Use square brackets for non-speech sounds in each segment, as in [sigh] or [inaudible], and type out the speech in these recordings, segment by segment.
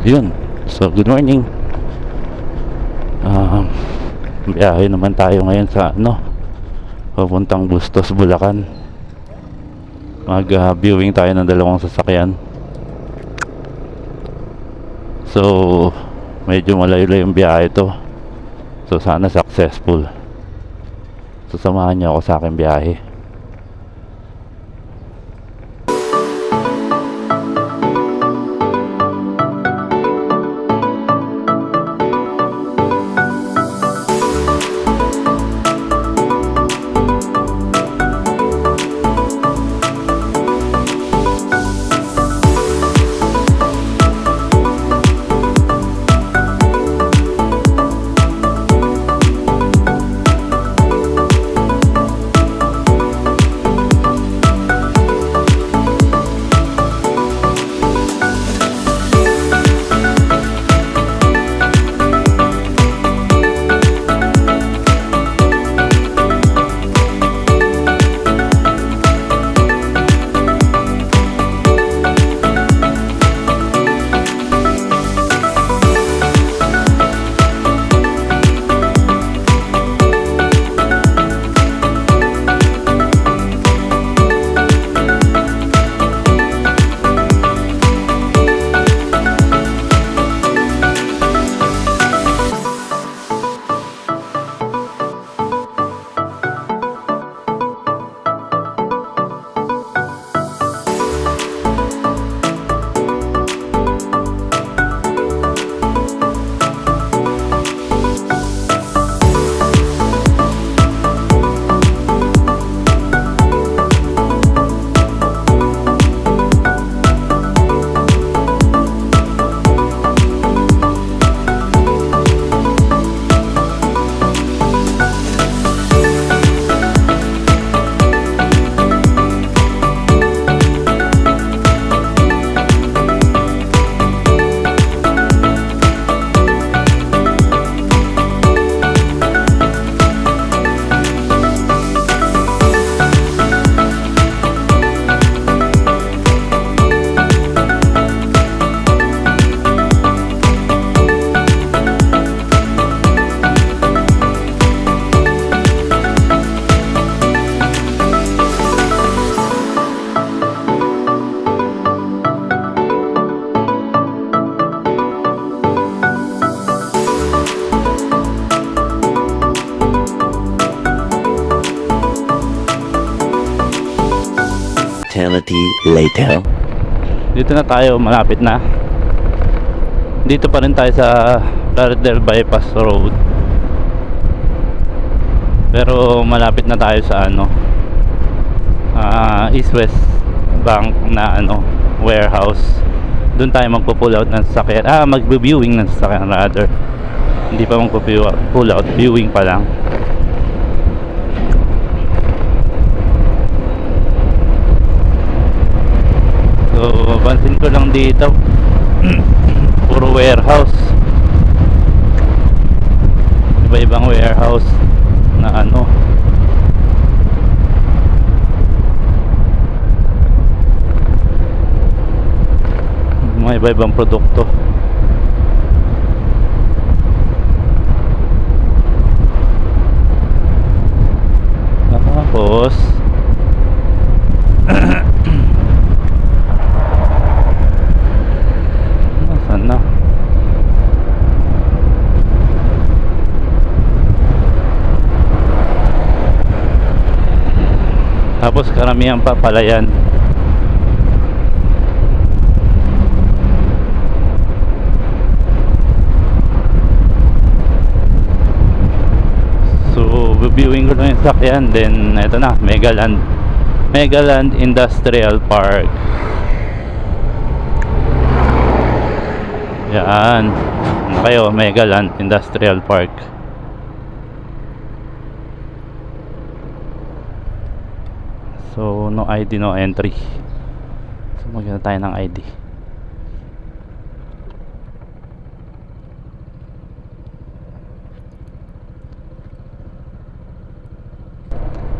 Yun. So, good morning. Um, biyahe naman tayo ngayon sa ano, papuntang Bustos, Bulacan. Mag-viewing tayo ng dalawang sasakyan. So, medyo malayo-layo yung biyahe to. So, sana successful. So, samahan niyo ako sa aking biyahe. Eternity later. Dito na tayo, malapit na. Dito pa rin tayo sa Laredale Bypass Road. Pero malapit na tayo sa ano ah, East West Bank na ano warehouse. Doon tayo magpo-pull out ng sasakyan. Ah, magbe-viewing ng sasakyan rather. Hindi pa magpo-pull out, viewing pa lang. So, dito [clears throat] puro warehouse. Iba-ibang warehouse na ano. Mga iba-ibang produkto tapos Nasaan na? Tapos karamihan pa pala yan. So, viewing ko lang yung sakyan. Then, ito na, Megaland. Megaland Industrial Park. Yan. Ano kayo? Megaland Industrial Park. So, no ID, no entry. So, maganda tayo ng ID.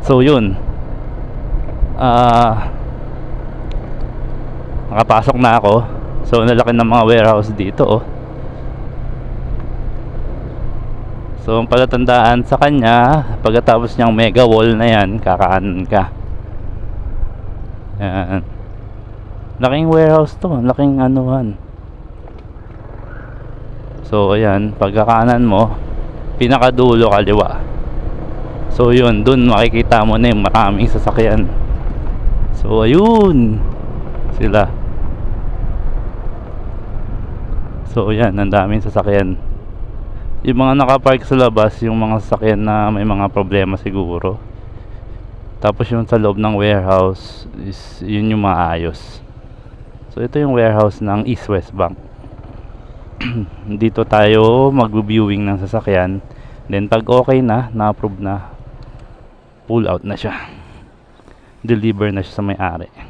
So, yun. Ah... nakapasok na ako So, nalaki ng mga warehouse dito, oh. So, ang palatandaan sa kanya, pagkatapos niyang mega wall na yan, kakaanan ka. Yan. Laking warehouse to, laking anuhan. So, ayan, pagkakanan mo, pinakadulo kaliwa. So, yun, dun makikita mo na yung maraming sasakyan. So, ayun, sila. So, yan, ang daming sasakyan. Yung mga nakapark sa labas, yung mga sasakyan na may mga problema siguro. Tapos yung sa loob ng warehouse is yun yung maayos. So ito yung warehouse ng East West Bank. [clears throat] Dito tayo mag-viewing ng sasakyan. Then pag okay na, na-approve na, pull out na siya. Deliver na siya sa may-ari.